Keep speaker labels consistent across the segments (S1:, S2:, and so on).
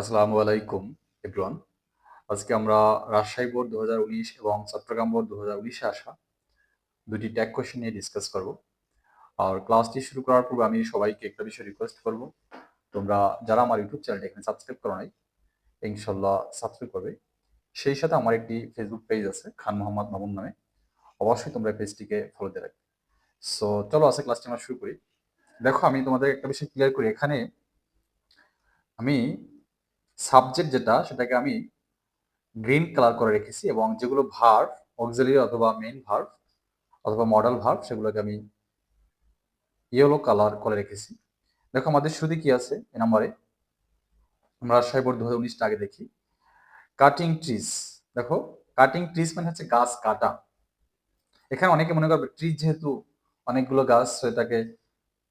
S1: আসসালামু আলাইকুম এভরিওয়ান আজকে আমরা রাজশাহী বোর্ড দু হাজার উনিশ এবং চট্টগ্রাম বোর্ড দু হাজার আসা দুটি ট্যাগ কোশ্চেন নিয়ে ডিসকাস করব। আর ক্লাসটি শুরু করার পূর্বে আমি সবাইকে একটা বিষয় রিকোয়েস্ট করব। তোমরা যারা আমার ইউটিউব চ্যানেলটা এখানে সাবস্ক্রাইব করো নাই ইনশাল্লাহ সাবস্ক্রাইব করবে। সেই সাথে আমার একটি ফেসবুক পেজ আছে, খান মোহাম্মদ মামুন নামে। অবশ্যই তোমরা পেজটিকে ফলো দিয়ে রাখবে। সো চলো আছে ক্লাসটি আমরা শুরু করি। দেখো, আমি তোমাদের একটা বিষয় ক্লিয়ার করি। এখানে আমি সাবজেক্ট যেটা, সেটাকে আমি গ্রিন কালার করে রেখেছি এবং যেগুলো ভার অক্সিলারি অথবা মেইন ভার অথবা মডেল ভার সেগুলোকে আমি ইয়েলো কালার করে রেখেছি। দেখো আমাদের শুরুতে কি আছে এ? নম্বরে আমরা রাজশাহী দু হাজার উনিশটা আগে দেখি। কাটিং ট্রিজ দেখো কাটিং ট্রিজ মানে হচ্ছে গাছ কাটা। এখানে অনেকে মনে করবে ট্রিজ যেহেতু অনেকগুলো গাছ, সেটাকে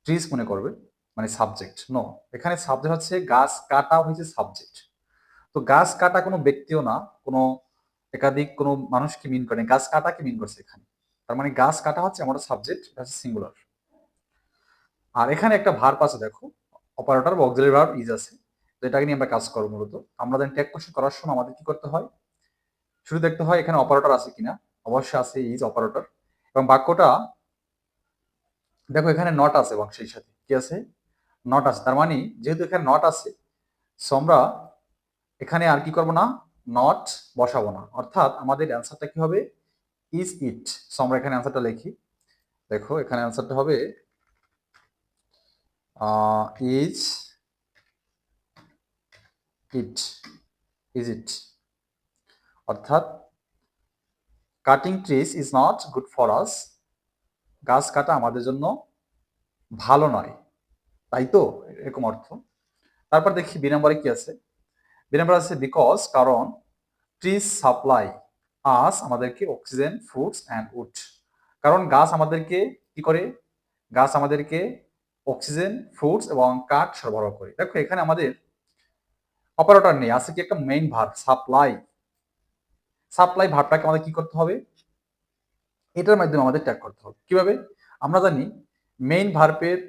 S1: ট্রিজ মনে করবে। মানে সাবজেক্ট নো এখানে সাবজেক্ট হচ্ছে গাছ কাটা হয়েছে সাবজেক্ট তো গাছ কাটা কোনো ব্যক্তিও না, কোনো একাধিক কোনো মানুষকে মিন করে গাছ কাটাকে মিন করছে এখানে। তার মানে গাছ কাটা হচ্ছে আমার সাবজেক্ট হচ্ছে সিঙ্গুলার আর এখানে একটা ভার্ব আছে, দেখো। অপারেটর বা অক্সিলারি ভার্ব ইজ আছে। তো এটাকে নিয়ে আমরা কাজ করব মূলত। আমরা দেন ট্যাগ কোশ্চেন করার সময় আমাদের কি করতে হয়? শুধু দেখতে হয় এখানে অপারেটর আছে কিনা। অবশ্যই আছে ইজ অপারেটর এবং বাক্যটা, দেখো এখানে নট আছে এবং সাথে। কি আছে? নট আছে। তার মানে যেহেতু এখানে নট আছে সো আমরা এখানে আর কি করব না? নট বসাবো না। অর্থাৎ আমাদের অ্যান্সারটা কি হবে? ইজ ইট সো আমরা এখানে অ্যান্সারটা লিখি। দেখো, এখানে অ্যান্সারটা হবে ইজ ইট ইজ ইট অর্থাৎ cutting trees is not good for us গাছ কাটা আমাদের জন্য ভালো নয়। তাই তো? এরকম অর্থ। তারপর দেখি বি নম্বরে কি আছে? বি নম্বর আছে বিকজ কারণ ট্রিজ সাপ্লাই আস আমাদেরকে অক্সিজেন ফ্রুটস অ্যান্ড উড কারণ গাছ আমাদেরকে কি করে? গাছ আমাদেরকে অক্সিজেন ফ্রুটস এবং কাঠ সরবরাহ করে। দেখো, এখানে আমাদের অপারেটর নেই, আছে কি একটা মেইন ভার্ব সাপ্লাই সাপ্লাই ভার্বটাকে আমাদের কি করতে হবে? এটার মাধ্যমে আমাদের ট্যাগ করতে হবে। কীভাবে? আমরা জানি মেইন ভার্বের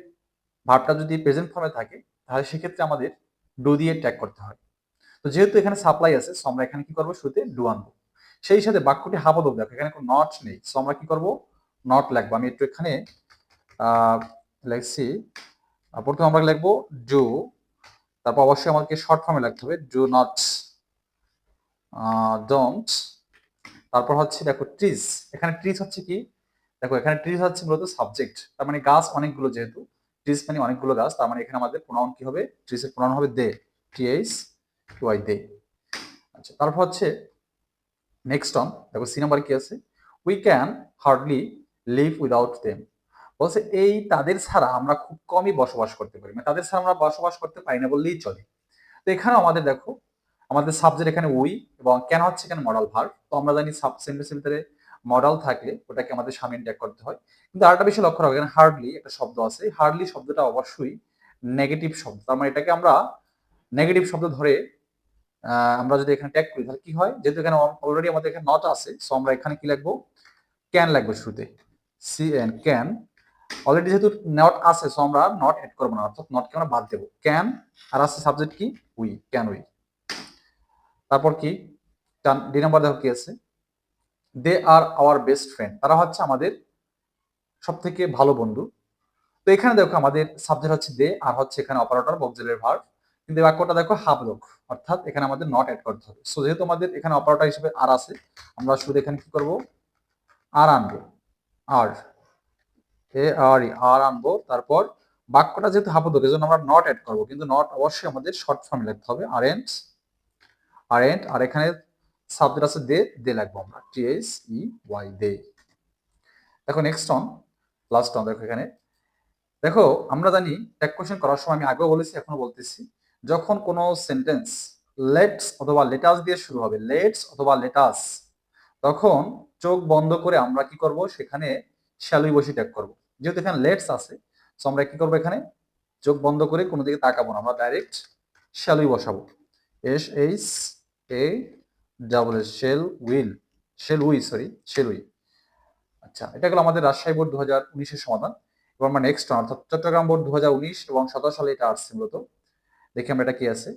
S1: ভার্বটা যদি প্রেজেন্ট ফর্মে থাকে, তাহলে সেক্ষেত্রে আমাদের ডু দিয়ে ট্যাগ করতে হয়। তো যেহেতু এখানে সাপ্লাই আছে সো আমরা এখানে কি করব? শুরুতে ডু আনব। সেই সাথে বাক্যটি হাবদক দেখো, এখানে কোনো নট নেই। সো আমরা কি করব? নট লিখব আমি একটু এখানে লেখছি প্রথমে আমরা লিখব ডু তারপর অবশ্যই আমাকে শর্ট ফর্মে লিখতে হবে ডু নট ডোন্ট তারপর হচ্ছে দেখো ট্রিজ এখানে ট্রিজ হচ্ছে কি? দেখো, এখানে ট্রিজ হচ্ছে মূলত সাবজেক্ট তার মানে গাছ অনেকগুলো যেহেতু। ট্রিজ মানে অনেকগুলো গাছ, তার মানে এখানে আমাদের প্রোনাউন কি হবে? ট্রিজের প্রোনাউন হবে দে টিএইচ ওয়াই দে আচ্ছা তারপর হচ্ছে নেক্সট অন দেখো সি নাম্বার কি আছে? We can hardly live without them বলছে এই তাদের ছাড়া আমরা খুব কমই বসবাস করতে পারি। মানে তাদের ছাড়া আমরা বসবাস করতে পারি না বললেই চলে। তো এখানেও আমাদের দেখো, আমাদের সাবজেক্ট এখানে উই এবং কেন হচ্ছে এখানে মডাল ভার তো আমরা জানি সাব সেন্টেন্সের ভিতরে মডাল থাকলে ওটাকে আমাদের সামনে ট্যাগ করতে হয়। কিন্তু আরেকটা বেশি লক্ষ্য রাখব এখানে হার্ডলি একটা শব্দ আছে। হার্ডলি শব্দটা অবশ্যই নেগেটিভ শব্দ। তার মানে এটাকে আমরা নেগেটিভ শব্দ ধরে আমরা যদি এখানে ট্যাগ করি, তাহলে কি হয়? যেহেতু এখানে অলরেডি আমাদের এখানে নট আছে সো আমরা এখানে কি লিখব? ক্যান লিখব শুরুতে। সি এন ক্যান অলরেডি যেহেতু নট আছে সো আমরা নট এড করব না, অর্থাৎ নটকে আমরা বাদ দেবো। ক্যান আর আছে সাবজেক্ট কি? উই ক্যান উই তারপর কি? ডি নাম্বার দেখো কি আছে? They are our best friend তারা হচ্ছে আমাদের সব থেকে ভালো বন্ধু। তো এখানে দেখো আমাদের সাবজেক্ট হচ্ছে দে আর হচ্ছে এখানে অপারেটর বকজেলের ভার কিন্তু বাক্যটা দেখো হাফ লোক অর্থাৎ এখানে আমাদের নট অ্যাড করতে হবে। সো যেহেতু আমাদের এখানে অপারেটর হিসেবে আর আছে, আমরা শুধু এখানে কি করব? আর আনব। আর। এ আর আর আনব। তারপর বাক্যটা যেহেতু হাবদক এজন্য আমরা নট অ্যাড করব। কিন্তু নট অবশ্যই আমাদের শর্ট ফর্মে লিখতে হবে। আর এন্ড আর এন্ড আর এখানে সাবজেক্ট আছে দে দে লাগবো আমরা। T S E Y they. দেখো নেক্সট অন লাস্ট অন দেখো এখানে। দেখো, আমরা জানি ট্যাগ কোশ্চেন করার সময় আমি আগেও বলেছি, এখনও বলতেছি। যখন কোনো সেন্টেন্স লেটস অথবা লেটাস দিয়ে শুরু হবে লেটস অথবা লেটাস তখন চোখ বন্ধ করে আমরা কি করব? সেখানে শ্যালুই বসে ট্যাগ করব। যেহেতু এখানে লেটস আছে সো আমরা কি করব এখানে? চোখ বন্ধ করে কোনো দিকে তাকাবো না, আমরা ডাইরেক্ট শ্যালুই বসাবো। S H A double shall will shall we sorry shall we আচ্ছা এটা গেল আমাদের রাজশাহী বোর্ড দু হাজার উনিশের সমাধান। এবার আমরা নেক্সট অর্থাৎ চট্টগ্রাম বোর্ড দু হাজার উনিশ এবং সতেরো সালে এটা আসছে মূলত। দেখি আমরা এটা কি আছে।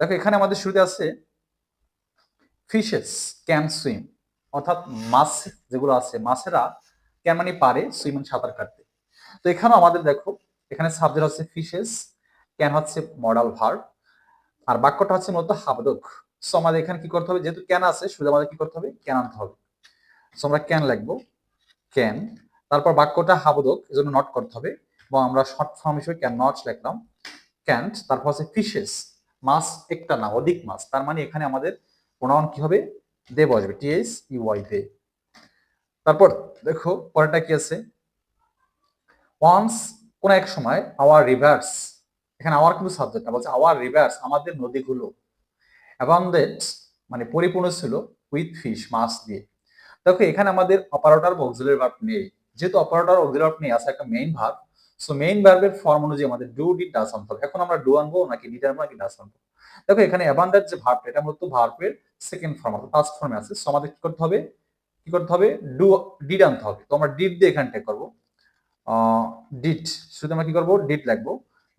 S1: দেখো, এখানে আমাদের শুরুতে আছে ফিশেস ক্যান সুইম অর্থাৎ মাছ যেগুলো আছে, মাছেরা ক্যান মানে পারে সুইম সাঁতার কাটতে। তো এখানেও আমাদের দেখো, এখানে সাবজেক্ট হচ্ছে ফিশেস ক্যান হচ্ছে মডাল ভার্ব আর বাক্যটা হচ্ছে মূলত হাবদক। সো আমাদের এখানে কি করতে হবে? যেহেতু ক্যান আছে শুধু আমাদের কি করতে হবে? ক্যান আনতে হবে। সো আমরা ক্যান লিখব। ক্যান তারপর বাক্যটা হাবদক এজন্য নট করতে হবে। এবং আমরা শর্ট ফর্ম হিসেবে ক্যান নট লিখলাম। ক্যান্ট তারপর হচ্ছে ফিশেস মাছ একটা না, অধিক মাছ। তার মানে এখানে আমাদের প্রোনাউন কি হবে? দে বসবে। টিএস ইউআই দে। তারপর দেখো, পরেরটা কি আছে? ওয়ান্স কোন এক সময় আওয়ার রিভার্স এখানে আওয়ার কিন্তু সাবজেক্ট বলছে আওয়ার রিভার্স আমাদের নদীগুলো। অ্যাবান্ডেড মানে পরিপূর্ণ ছিল উইথ ফিশ মাছ দিয়ে। দেখো, এখানে আমাদের অপারেটর বা অক্সিলারি ভার্ব নেই। যেহেতু অপারেটর অক্সিলারি নেই, আছে একটা মেইন ভার্ব সো মেইন ভার্বের ফর্ম অনুযায়ী আমাদের ডু ডিড ডাস আনতে এখন আমরা ডু আনব, নাকি ডিড আনব, নাকি ডাস আনব? দেখো, এখানে অ্যাবান্ডেড যে ভার্বটা এটা মূলত ভার্বের সেকেন্ড ফর্ম অর্থাৎ ফার্স্ট ফর্মে আছে। সো আমাদের কি করতে হবে? কি করতে হবে? ডু ডিড আনতে হবে। তো আমরা ডিড দিয়ে এখানে টেক করব। ডিট শুধু আমরা কি করব? ডিট লিখব।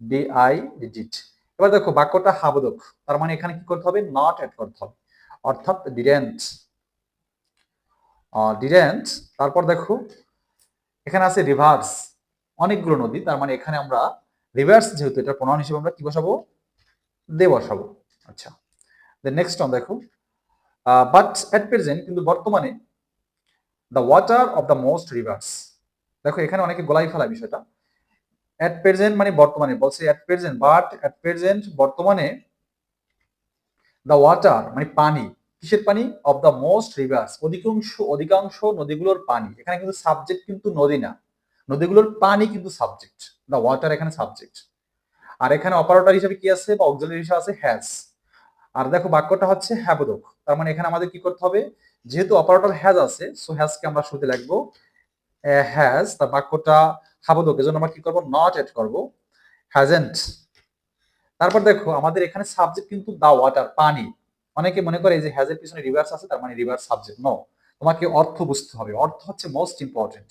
S1: ডি আই ডিট এবার দেখো বাক্যটা হাবদক, তার মানে এখানে কি করতে হবে? নট অ্যাড করতে হবে। অর্থাৎ ডিডেন্ট ডিডেন্ট তারপর দেখো, এখানে আছে রিভার্স অনেকগুলো নদী, তার মানে এখানে আমরা রিভার্স যেহেতু এটা প্রণয়ন হিসেবে আমরা কি বসাবো? দে বসাবো। আচ্ছা। নেক্সট অন দেখো। বাট অ্যাট প্রেজেন্ট কিন্তু বর্তমানে the water of the most rivers দেখো এখানে অনেকে গোলাই ফেলা বিষয়টা। অ্যাট প্রেজেন্ট মানে বর্তমানে, বলছে at present but at present বর্তমানে দ্য ওয়াটার মানে পানি, কিসের পানি? অফ দ্য মোস্ট রিভার্স অধিকাংশ অধিকাংশ নদীগুলোর পানি। এখানে কিন্তু সাবজেক্ট কিন্তু নদী না। নদীগুলোর পানি কিন্তু সাবজেক্ট দ্য ওয়াটার এখানে সাবজেক্ট আর এখানে অপারেটর হিসেবে কি আছে বা অক্সিলারি হিসেবে আছে? হ্যাজ আর দেখো বাক্যটা হচ্ছে হ্যাবদক তার মানে এখানে আমাদের কি করতে হবে? যেহেতু অপারেটর হ্যাজ আছে সো হ্যাজকে আমরা শুরুতে লিখব। হ্যাজ তার বাক্যটা হাবদক এজন্য আমরা কি করব? নট এড করব। হ্যাজেন্ট তারপর দেখো, আমাদের এখানে সাবজেক্ট কিন্তু দা ওয়াটার পানি। অনেকে মনে করে যে হ্যাজের পিছনে রিভার্স আছে, তার মানে রিভার্স সাবজেক্ট নো তোমাকে অর্থ বুঝতে হবে। অর্থ হচ্ছে মোস্ট ইম্পর্টেন্ট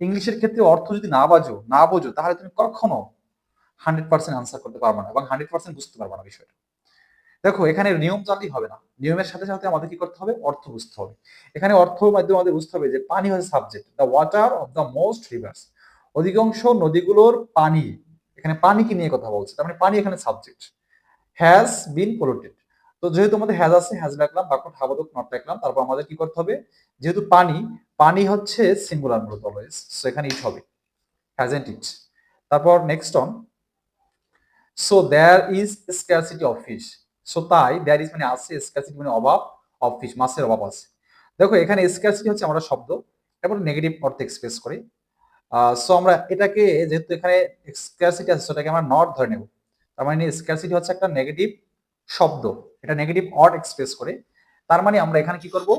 S1: ইংলিশের ক্ষেত্রে অর্থ যদি না বাজো, না বোঝো, তাহলে তুমি কখনো হান্ড্রেড পার্সেন্ট আনসার করতে পারবে না এবং হান্ড্রেড পার্সেন্ট বুঝতে পারবে না বিষয়টা। দেখো, এখানে নিয়ম জানলেই হবে না। নিয়মের সাথে সাথে আমাদের কি করতে হবে? অর্থ বুঝতে হবে। এখানে অর্থ মাধ্যমে আমাদের বুঝতে হবে যে পানি হচ্ছে subject the water of the most rivers অধিকাংশ নদীগুলোর পানি, এখানে পানি কি নিয়ে কথা বলছে? তার মানে পানি এখানে সাবজেক্ট হ্যাজ বিন পলিউটেড তো যেহেতু আমাদের হ্যাজ আছে হ্যাজ রাখলাম, বাক্য হাবাদক নট রাখলাম, তারপর আমাদের কি করতে হবে? যেহেতু পানি পানি হচ্ছে সিঙ্গুলার মূলত অলওয়েজ সো এখানে ইট হবে। হ্যাজেন্ট ইট তারপর next on so there is scarcity of fish so তাই দেয়ার ইজ মানে আছে স্ক্যারসিটি মানে অভাব অফ ফিশ মাছের অভাব আছে। দেখো, এখানে স্ক্যারসিটি হচ্ছে আমরা শব্দ এবং নেগেটিভ অর্থে এক্সপ্রেস করি। সো আমরা এটাকে যেহেতু এখানে স্ক্যারসিটি আছে সেটাকে আমরা নট ধরে নেব। তার মানে স্ক্যারসিটি হচ্ছে একটা নেগেটিভ শব্দ। এটা নেগেটিভ অড এক্সপ্রেস করে। তার মানে আমরা এখানে কি করব?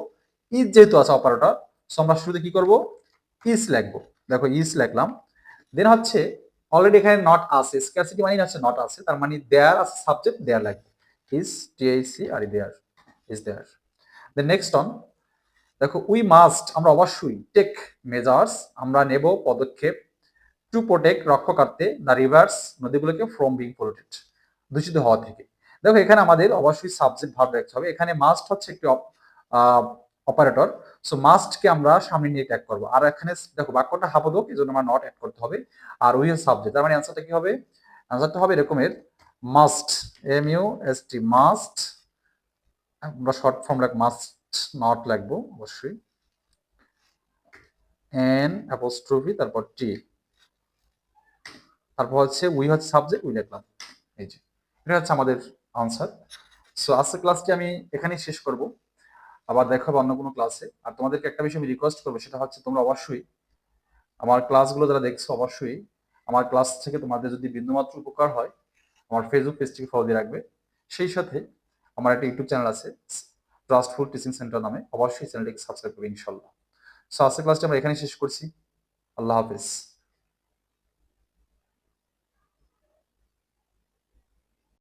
S1: ইজ যেহেতু আছে অপারেটর সো আমরা শুরুতে কি করব? ইজ লিখব। দেখো ইজ লিখলাম। দেন হচ্ছে অলরেডি এখানে নট আছে। স্ক্যারসিটি মানে হচ্ছে নট আছে। তার মানে দেয়ার আছে সাবজেক্ট দেয়ার লাগবে ইজ টিআইসি আর there is there then next on দেখো উই মাস্ট আমরা অবশ্যই টেক মেজার্স আমরা নেব পদক্ষেপ টু প্রোটেক্ট রক্ষার্থে দ্য রিভার্স নদীগুলোকে ফ্রম বিং পলিউটেড দূষিত হওয়া থেকে। দেখো, এখানে আমাদের অবশ্যই সাবজেক্ট ভাব রাখতে হবে। এখানে মাস্ট হচ্ছে একটি অপারেটর সো মাস্টকে আমরা সামনে নিয়ে ট্যাগ করব। আর এখানে দেখো, বাক্যটা হাবদক এই জন্য আমরা নট অ্যাড করতে হবে। আর উই সাবজেক্ট তার মানে অ্যান্সারটা কি হবে? অ্যান্সারটা হবে এরকমের must M U S T must আমরা শর্ট ফর্ম রাখ মাস্ট নট লাগবো, অবশ্যই। এন অ্যাপোস্ট্রফি তারপর টি তারপর হচ্ছে উই হচ্ছে সাবজেক্ট উই লিখলাম। এই যে, এটা হচ্ছে আমাদের আনসার সো আজকের ক্লাসটি আমি এখানেই শেষ করব। আবার দেখাবো অন্য কোনো ক্লাসে আর তোমাদেরকে একটা বিষয় আমি রিকোয়েস্ট করব, সেটা হচ্ছে তোমরা অবশ্যই আমার ক্লাসগুলো যারা দেখছ, অবশ্যই আমার ক্লাস থেকে তোমাদের যদি বিন্দুমাত্র উপকার হয়, আমার ফেসবুক পেজটিকে ফলো দিয়ে রাখবে। সেই সাথে আমার একটা ইউটিউব চ্যানেল আছে ট্রাস্টফুল টিচিং সেন্টার নামে। অবশ্যই চ্যানেলটিকে সাবস্ক্রাইব করবে ইনশাল্লাহ। সো আজকের ক্লাসটি আমরা এখানে শেষ করছি। আল্লাহ হাফিজ।